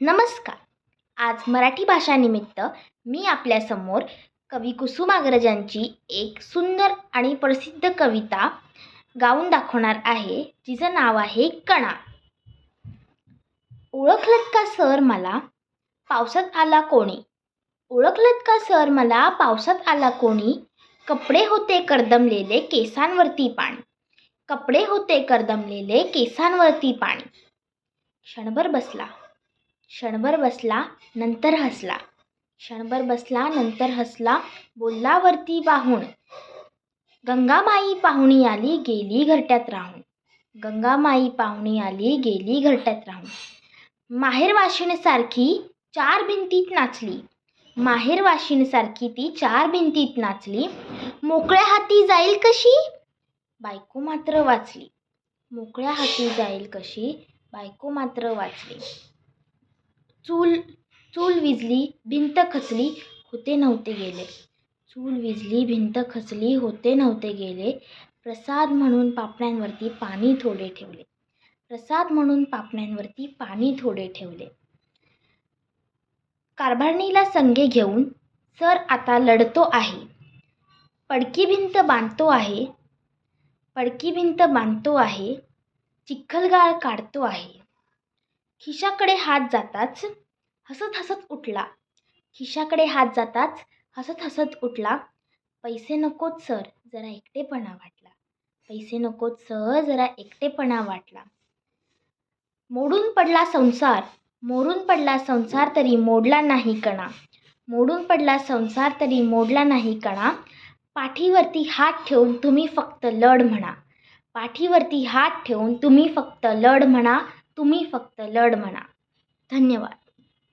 नमस्कार. आज मराठी भाषानिमित्त मी आपल्यासमोर कवी कुसुमाग्रजांची एक सुंदर आणि प्रसिद्ध कविता गाऊन दाखवणार आहे जिचं नाव आहे कणा. ओळखलत का सर मला? पावसात आला कोणी? ओळखलत का सर मला? पावसात आला कोणी? कपडे होते करदमलेले केसांवरती पाणी. कपडे होते करदमलेले केसांवरती पाणी. क्षणभर बसला. क्षणभर बसला नंतर हसला. क्षणभर बसला नंतर हसला बोलला वरती वाहून. गंगामाई पाहुणी आली गेली घरट्यात राहून. गंगामाई पाहुणी आली गेली घरट्यात राहून. माहेर वाशिणीसारखी चार भिंतीत नाचली. माहेर वाशिणीसारखी ती चार भिंतीत नाचली. मोकळ्या हाती जाईल कशी? बायको मात्र वाचली. मोकळ्या हाती जाईल कशी? बायको मात्र वाचली. चूल चूल विजली भिंत खचली होते नव्हते गेले. चूल विजली भिंत खचली होते नव्हते गेले. प्रसाद म्हणून पापण्यांवरती पाणी थोडे ठेवले. प्रसाद म्हणून पापण्यांवरती पाणी थोडे ठेवले. कारभारणीला संगे घेऊन सर आता लढतो आहे. पडकी भिंत बांधतो आहे. पडकी भिंत बांधतो आहे. चिखलगाळ काढतो आहे. खिशाकडे हात जाताच हसत हसत उठला. खिशाकडे हात जाताच हसत हसत उठला. पैसे नकोत सर जरा एकटेपणा वाटला. पैसे नकोत सर जरा एकटेपणा वाटला. मोडून पडला संसार. मोडून पडला संसार तरी मोडला नाही कणा. मोडून पडला संसार तरी मोडला नाही कणा. पाठीवरती हात ठेवून तुम्ही फक्त लढ म्हणा. पाठीवरती हात ठेवून तुम्ही फक्त लढ म्हणा. तुम्ही फक्त लढ म्हणा. धन्यवाद.